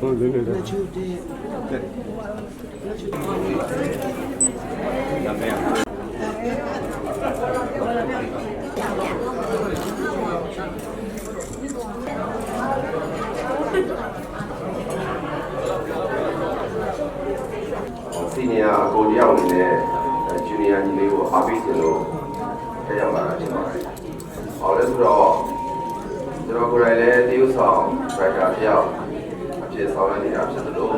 ဟုတ်တယ်လေစီနီယာကိုတယောက်အနေနဲ့ဂျူနီယာညီလေးကိုအားပေးခြင်းလို့တက်ရောက်လာတာဖြစ်ပါတယ်။ဟောလဲဆိုတော့ ကျွန်တော်ကိုယ်တိုင်လည်းတရုတ်ဆောင်ဒရိုက်တာတယောက်အဖြစ်ဆောင်ရနေတာဖြစ်သလို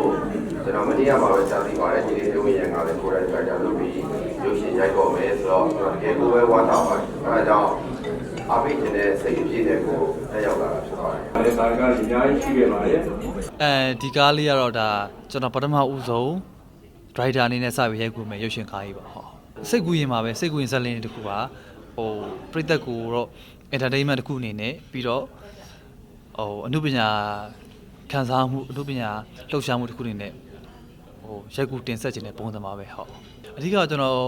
ကျွန်တော်မနေ့ကမှပဲစာသိပါတယ်ညီလေးတွေဝင်ရံကလည်းကိုယ်တိုင်ဒရိုက်တာလုပ်ပြီးရုပ်ရှင်ရိုက်တော့မယ်ဆိုတော့ကျွန်တော်တကယ်ကိုပဲဝမ်းသာပါတယ်။အဲဒါကြောင့်အားပေးခြင်းနဲ့စိတ်အပြည့်နဲ့ကိုတက်ရောက်လာတာဖြစ်ပါတယ်။ဒါလည်းဒါကအများကြီးရှိခဲ့ပါရဲ့အဲဒီကားလေးကတော့ဒါကျွန်တော်ပထမဦးဆုံးဒရိုက်တာအနေနဲ့စပြီးရိုက်ကူမယ်ရုပ်ရှင်ကားကြီးပါဟောစိတ်ကူးရင်ပါပဲစိတ်ကူးရင်ဇာတ်လင်းတစ်ခုပါဟိုပြိသက်ကိုတော့ entertainment တစ်ခုအနေနဲ့ပြီးတော့ဟိုအမှုပညာခံစားမှုအမှုပညာလှုပ်ရှားမှုတစ်ခုအနေနဲ့ဟိုရိုက်ကူတင်ဆက်ခြင်းတဲ့ပုံစံပါပဲဟောအဓိကကျွန်တော်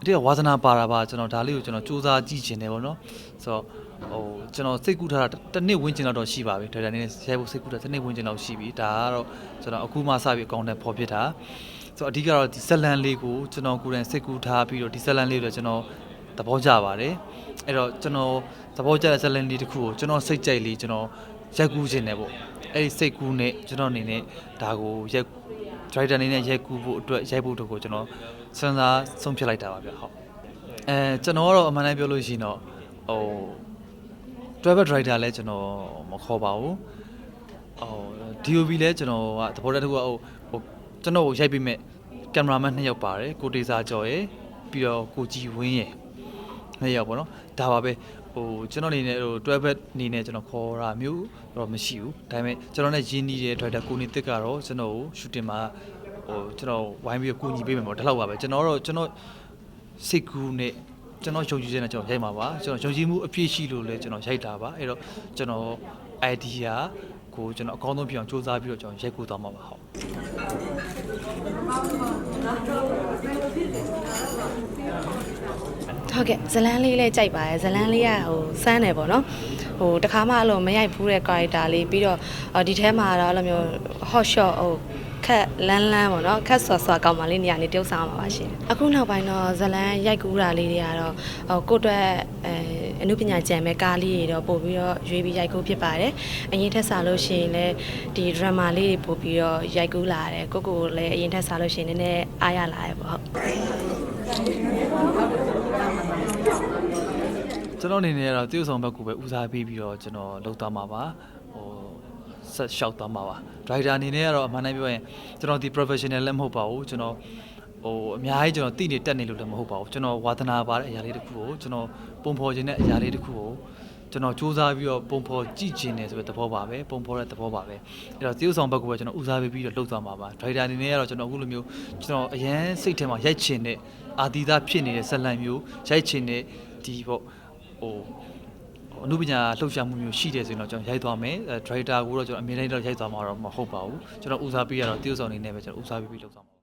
အဓိကဝါသနာပါတာပါကျွန်တော်ဒါလေးကိုကျွန်တော်စူးစမ်းကြည့်ခြင်းတယ်ပေါ့နော်ဆိုတော့ဟိုကျွန်တော်စိတ်ကူးထားတာတစ်နှစ်ဝန်းကျင်လောက်တော့ရှိပါပြီဒါဒါနေနဲ့ရိုက်ဖို့စိတ်ကူးတာတစ်နှစ်ဝန်းကျင်လောက်ရှိပြီဒါကတော့ကျွန်တော်အခုမှစပြီးအကောင့်နဲ့ပေါ်ဖြစ်တာဆိုတော့အဓိကတော့ဒီဇက်လန်လေးကိုကျွန်တော်ကိုယ်တိုင်စိတ်ကူးထားပြီးတော့ဒီဇက်လန်လေးကိုလည်းကျွန်တော် သဘောကျပါတယ်အဲ့တော့ကျွန်တော်သဘောကျတဲ့ဇက်လန်လေးတစ်ခုကိုကျွန်တော်စိတ်ကြိုက်လေးကျွန်တော်ရိုက်ကူးခြင်းတယ်ပေါ့အဲ့ဒီစိတ်ကူးနဲ့ကျွန်တော်အနေနဲ့ဒါကိုရိုက်ဒရိုက်တာအနေနဲ့ရိုက်ကူးဖို့အတွက်ရိုက်ဖို့အတွက်ကိုကျွန်တော်စဉ်းစားဆုံးဖြတ်လိုက်တာပါဗျဟုတ်အဲကျွန်တော်ကတော့အမှန်တမ်းပြောလို့ရှိရင်တော့ဟို driver driver လည်းကျွန်တော်မခေါ်ပါဘူးဟို DOB လည်းကျွန်တော်ကသဘောတည်းတစ်ခုကဟိုဟိုကျွန်တော်ကိုရိုက်ပြီးမဲ့ကင်မရာမန်နှစ်ယောက်ပါတယ်ကိုတေစာကျော်ရယ်ပြီးတော့ကိုကြည်ဝင်းရယ် နှစ်ယောက်ပေါ့နော်ဒါပါပဲဟိုကျွန်တော်အနေနဲ့ဟို12ဘက်အနေနဲ့ကျွန်တော်ခေါ်တာမျိုးတော့မရှိဘူးဒါပေမဲ့ကျွန်တော်နဲ့ရင်းနှီးတဲ့ driver ကိုနေတစ်ကတော့ကျွန်တော်ကို shooting မှာဟိုကျွန်တော်ဝိုင်းပြီးတော့ကူညီပေးမယ်ပေါ့ဒီလောက်ပါပဲကျွန်တော်တော့ကျွန်တော်စိတ်ကူးနဲ့ကျွန်တော်ယုံကြည်ချက်နဲ့ကျွန်တော်ရိုက်မှာပါကျွန်တော်ယုံကြည်မှုအပြည့်ရှိလို့လဲကျွန်တော်ရိုက်တာပါအဲ့တော့ကျွန်တော် idea ကိုကျွန်တော်အကောင်းဆုံးဖြစ်အောင်စူးစမ်းပြီးတော့ကျွန်တော်ရိုက်ကူးသွားမှာပါဟုတ် ဟုတ်ကဲ့ဇလန်းလေးလည်းကြိုက်ပါတယ်ဇလန်းလေးကဟိုစမ်းတယ်ပေါ့နော်ဟိုတခါမှအဲ့လိုမရိုက်ဘူးတဲ့ character လေးပြီးတော့အော်ဒီထဲမှာတော့အဲ့လိုမျိုး hot shot ဟို ခက်လန်းလန်းပေါ့နော်ခက်ဆွာဆွာကောင်းပါလေးနေရာနေတုပ်ဆောင်ပါပါရှင်အခုနောက်ပိုင်းတော့ဇလန်းရိုက်ကူးတာလေးတွေကတော့ဟိုကိုယ့်အတွက်အဲအမှုပညာကြံမဲ့ကားလေးတွေတော့ပို့ပြီးတော့ရွေးပြီးရိုက်ကူးဖြစ်ပါတယ်အရင်ထက်စားလို့ရှိရင်လည်းဒီ drama လေးတွေပို့ပြီးတော့ရိုက်ကူးလာတယ်ကိုကိုလည်းအရင်ထက်စားလို့ရှိရင်နည်းနည်းအားရလာတယ်ပေါ့ဟုတ်ကျွန်တော်အနေနဲ့ကတော့တရုတ်ဆောင်ဘက်ကိုပဲဦးစားပေးပြီးတော့ကျွန်တော်လုပ်သွားမှာပါဟို ဆက်လျှောက်သွားမှာပါဒရိုက်တာအနေနဲ့ကတော့အမှန်တမ်းပြောရင်ကျွန်တော်ဒီ professional လည်းမဟုတ်ပါဘူးကျွန်တော်ဟိုအများကြီးကျွန်တော်တိနေတက်နေလို့လည်းမဟုတ်ပါဘူးကျွန်တော်ဝါသနာပါတဲ့အရာလေးတစ်ခုကိုကျွန်တော်ပုံဖော်ခြင်းတဲ့အရာလေးတစ်ခုကိုကျွန်တော်စူးစမ်းပြီးတော့ပုံဖော်ကြည့်ခြင်းတယ်ဆိုတဲ့သဘောပါပဲပုံဖော်တဲ့သဘောပါပဲအဲ့တော့တရုတ်ဆောင်ဘက်ကိုပဲကျွန်တော်ဦးစားပေးပြီးတော့လုပ်သွားမှာပါဒရိုက်တာအနေနဲ့ကတော့ကျွန်တော်အခုလိုမျိုးကျွန်တော်အရန်စိတ်ထဲမှာရိုက်ချင်တဲ့အာဒီသားဖြစ်နေတဲ့ဇက်လန်မျိုးရိုက်ချင်တဲ့ဒီပေါ့ဟို အနုပညာလှုပ်ရှားမှုမျိုးရှိတယ်ဆိုရင်တော့ကျွန်တော်ရိုက်သွားမယ်အဲဒရိုက်တာကိုတော့ကျွန်တော်အမြဲတမ်းတော့ရိုက်သွားမှာတော့မဟုတ်ပါဘူးကျွန်တော်ဦးစားပေးရတော့တရုတ်ဆောင်နေနဲ့ပဲကျွန်တော်ဦးစားပေးပြီးလုပ်သွားမှာ